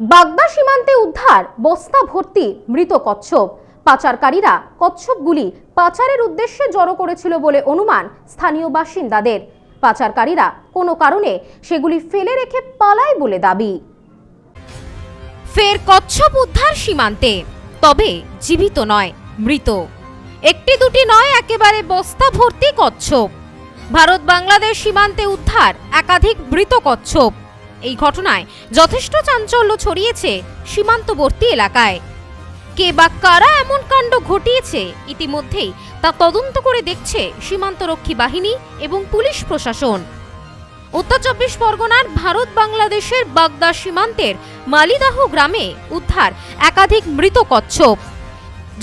বাগদা সীমান্তে উদ্ধার, বস্তা ভর্তি, মৃত কচ্ছপ। পাচারকারীরা কচ্ছপগুলি পাচারের উদ্দেশ্যে জড়ো করেছিল বলে অনুমান স্থানীয় বাসিন্দাদের। পাচারকারীরা কোনো কারণে সেগুলি ফেলে রেখে পালায় বলে দাবি। ফের কচ্ছপ উদ্ধার সীমান্তে, তবে জীবিত নয়, মৃত। একটি দুটি নয়, একেবারে বস্তা ভর্তি কচ্ছপ। ভারত বাংলাদেশ সীমান্তে উদ্ধার একাধিক মৃত কচ্ছপ। এই ঘটনায় যথেষ্ট চাঞ্চল্য ছড়িয়েছে সীমান্তবর্তী এলাকায়। কে বা কারা এমন কাণ্ড ঘটিয়েছে ইতিমধ্যেই তা তদন্ত করে দেখছে সীমান্তরক্ষী বাহিনী এবং পুলিশ প্রশাসন। উত্তর চব্বিশ পরগনার ভারত বাংলাদেশের বাগদা সীমান্তের মালিদাহ গ্রামে উদ্ধার একাধিক মৃত কচ্ছপ।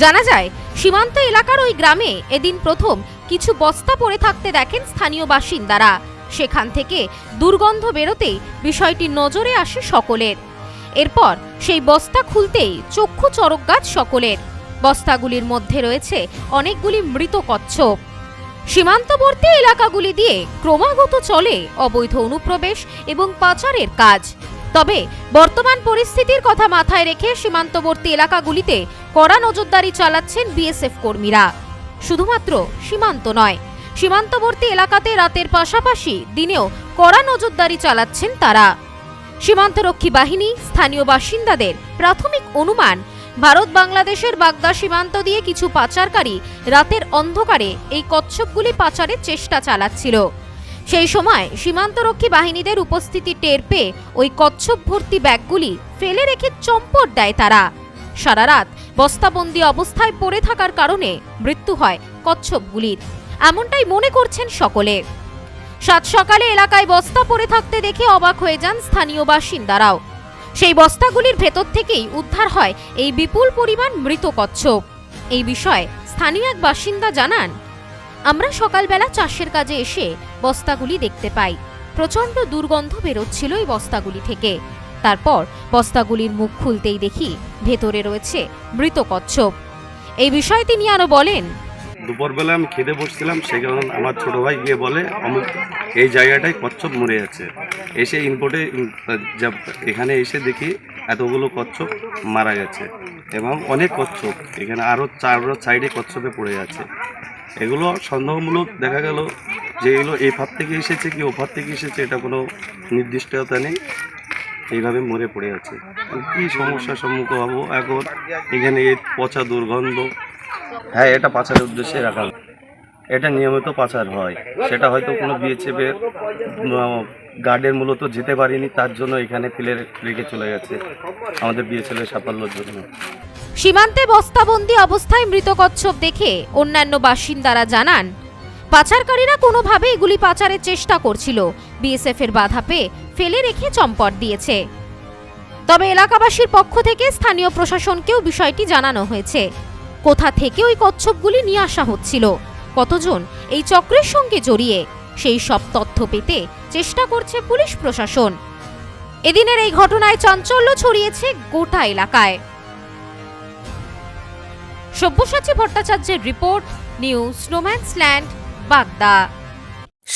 জানা যায়, সীমান্ত এলাকার ওই গ্রামে এদিন প্রথম কিছু বস্তা পড়ে থাকতে দেখেন স্থানীয় বাসিন্দারা। সেখান থেকে দুর্গন্ধ বেরোতেই বিষয়টি নজরে আসে সকলের। এরপর সেই বস্তা খুলতেই চক্ষু চরক গাছ সকলের। বস্তাগুলির মধ্যে রয়েছে অনেকগুলি মৃত কচ্ছপ। সীমান্তবর্তী এলাকাগুলি দিয়ে ক্রমাগত চলে অবৈধ অনুপ্রবেশ এবং পাচারের কাজ। তবে বর্তমান পরিস্থিতির কথা মাথায় রেখে সীমান্তবর্তী এলাকাগুলিতে কড়া নজরদারি চালাচ্ছেন বিএসএফ কর্মীরা। শুধুমাত্র সীমান্ত নয় সীমান্তবর্তী এলাকাতে রাতের পাশাপাশি দিনেও কড়া নজরদারি চালাচ্ছেন তারা। সীমান্তরক্ষী বাহিনী, স্থানীয় বাসিন্দাদের প্রাথমিক অনুমান, ভারত বাংলাদেশের বাগদা সীমান্ত দিয়ে কিছু পাচারকারী রাতের অন্ধকারে এই কচ্ছপগুলি পাচারের চেষ্টা চালাচ্ছিল। সেই সময় সীমান্তরক্ষী বাহিনীদের উপস্থিতি টের পেয়ে ওই কচ্ছপ ভর্তি ব্যাগগুলি ফেলে রেখে চম্পট দেয় তারা। সারা রাত বস্তাবন্দি অবস্থায় পড়ে থাকার কারণে মৃত্যু হয় কচ্ছপগুলির। এমনটাই মনে করছেন সকলে। সাত সকালে এলাকায় বস্তা পড়ে থাকতে দেখে অবাক হয়ে যান স্থানীয় বাসিন্দারাও। সেই বস্তাগুলির ভেতর থেকেই উদ্ধার হয় এই বিপুল পরিমাণ মৃত কচ্ছপ। এই বিষয়ে স্থানীয় এক বাসিন্দা জানান, আমরা সকালবেলা চাষের কাজে এসে বস্তাগুলি দেখতে পাই। প্রচণ্ড দুর্গন্ধ বেরোচ্ছিল এই বস্তাগুলি থেকে। তারপর বস্তাগুলির মুখ খুলতেই দেখি ভেতরে রয়েছে মৃত কচ্ছপ। এই বিষয়ে তিনি আরও বলেন দুপুরবেলা আমি খেতে বসছিলাম সেখানে আমার ছোট ভাই গিয়ে বলে আমি এই জায়গাটায় কচ্ছপ মরে আছে। এসে ইনপোর্টে এখানে এসে দেখি এতগুলো কচ্ছপ মারা গেছে এবং অনেক কচ্ছপ, এখানে আরও চার সাইডে কচ্ছপে পড়ে আছে। এগুলো সন্দেহমূলক দেখা গেল যে এগুলো এই থেকে এসেছে কি ও থেকে এসেছে, এটা কোনো নির্দিষ্টতা নেই। এইভাবে মরে পড়ে আছে। কি সমস্যার সম্মুখীন হব এখন? এখানে এই পচা দুর্গন্ধ হ্যাঁ এটা পাচারের উদ্দেশ্যে রাখা এটা নিয়মিত পাচার হয়। সেটা হয়তো কোনো বিএচএফের গার্ডের মূলত যেতে পারিনি, তার জন্য এখানে ফেলে রেখে চলে গেছে আমাদের বিএসএফের সাফল্যের জন্য। সীমান্তে বস্তাবন্দি অবস্থায় মৃত কচ্ছপ দেখে অন্যান্য বাসিন্দারা জানান, পাচারকারীরা কোনোভাবে এগুলি পাচারের চেষ্টা করছিল। বিএসএফ এর বাধা পেয়ে ফেলে রেখে চম্পট দিয়েছে। তবে এলাকাবাসীর পক্ষ থেকে স্থানীয় প্রশাসনকেও বিষয়টি জানানো হয়েছে। কোথা থেকে ওই কচ্ছপগুলি নিয়ে আসা হচ্ছিল? কতজন এই চক্রের সঙ্গে জড়িয়ে? সেই সব তথ্য পেতে চেষ্টা করছে পুলিশ প্রশাসন। এদিনের এই ঘটনায় চাঞ্চল্য ছড়িয়েছে গোটা এলাকায়। সব্যসাচী ভট্টাচার্যের report, news snowman's land, Bagda.